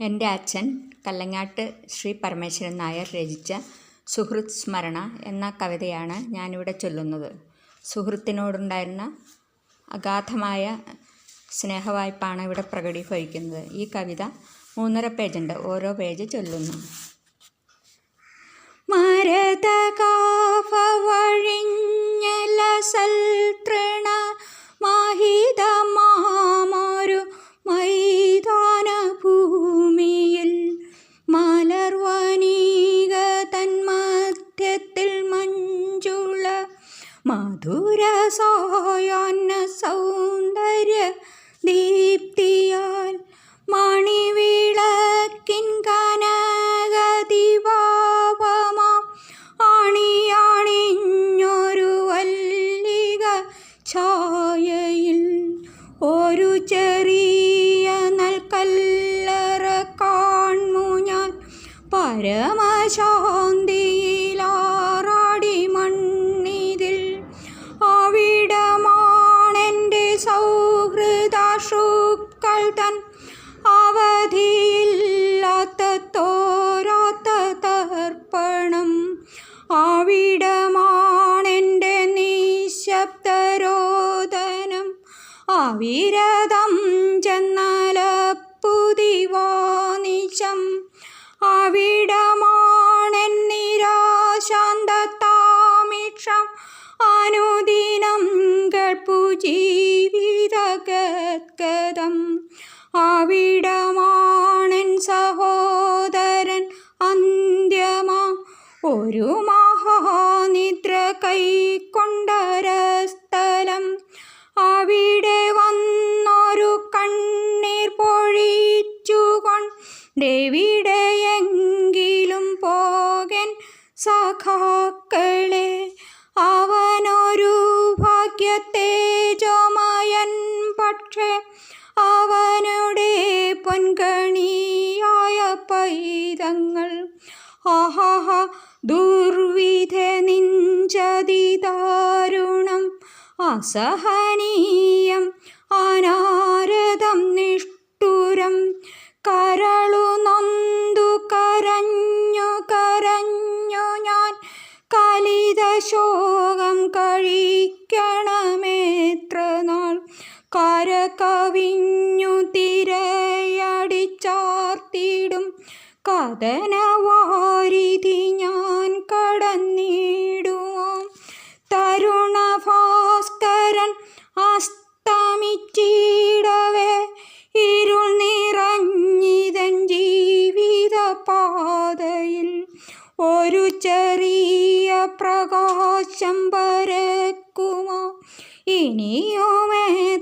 എന്റെ അച്ഛൻ കല്ലങ്ങാട്ട് ശ്രീ പരമേശ്വരൻ നായർ രചിച്ച സുഹൃത് സ്മരണ എന്ന കവിതയാണ് ഞാനിവിടെ ചൊല്ലുന്നത്. സുഹൃത്തിനോടുണ്ടായിരുന്ന അഗാധമായ സ്നേഹവായ്പാണ് ഇവിടെ പ്രകടീഭവിക്കുന്നത് ഈ കവിത മൂന്നര പേജുണ്ട്. ഓരോ പേജ് ചൊല്ലുന്നു. മരതകാവഴിഞ്ഞല സൽതൃണ मधुरसायान्न सौ തൻ അവധിയില്ലാത്ത തോരാത്ത തർപ്പണം. ആവിടമാണെന്റെ നിശബ്ദരോദനം. അവിരതം ചെന്നലപ്പുതിവാനിശം അവിടമാണെന്നിരാശാന്തതാമിഷം അവിടമാണൻ സഹോദരൻ അന്ത്യമാ. ഒരു മഹാനിദ്ര കൈക്കൊണ്ടരസ്ഥലം. അവിടെ വന്നൊരു കണ്ണീർ പൊഴിച്ചുകൊണ്ടെവിടെയെങ്കിലും പോകൻ സഖാക്കളെ അവനൊരു ഭാഗ്യത്തേജോമയൻ അസഹനീയം അനാരതം നിഷ്ഠുരം. കരളു നന്ദു കരഞ്ഞു കരഞ്ഞു ഞാൻ കലിത ശോകം കഴിക്കണമെത്ര നാൾ കരകവിഞ്ഞു തിരയടിച്ചാർത്തിടും കഥനവാരിധി ഞാൻ കടന്നിടുമോ ഒരു ചെറിയ പ്രകാശം പരക്കുമോ? ഇനിയുമേ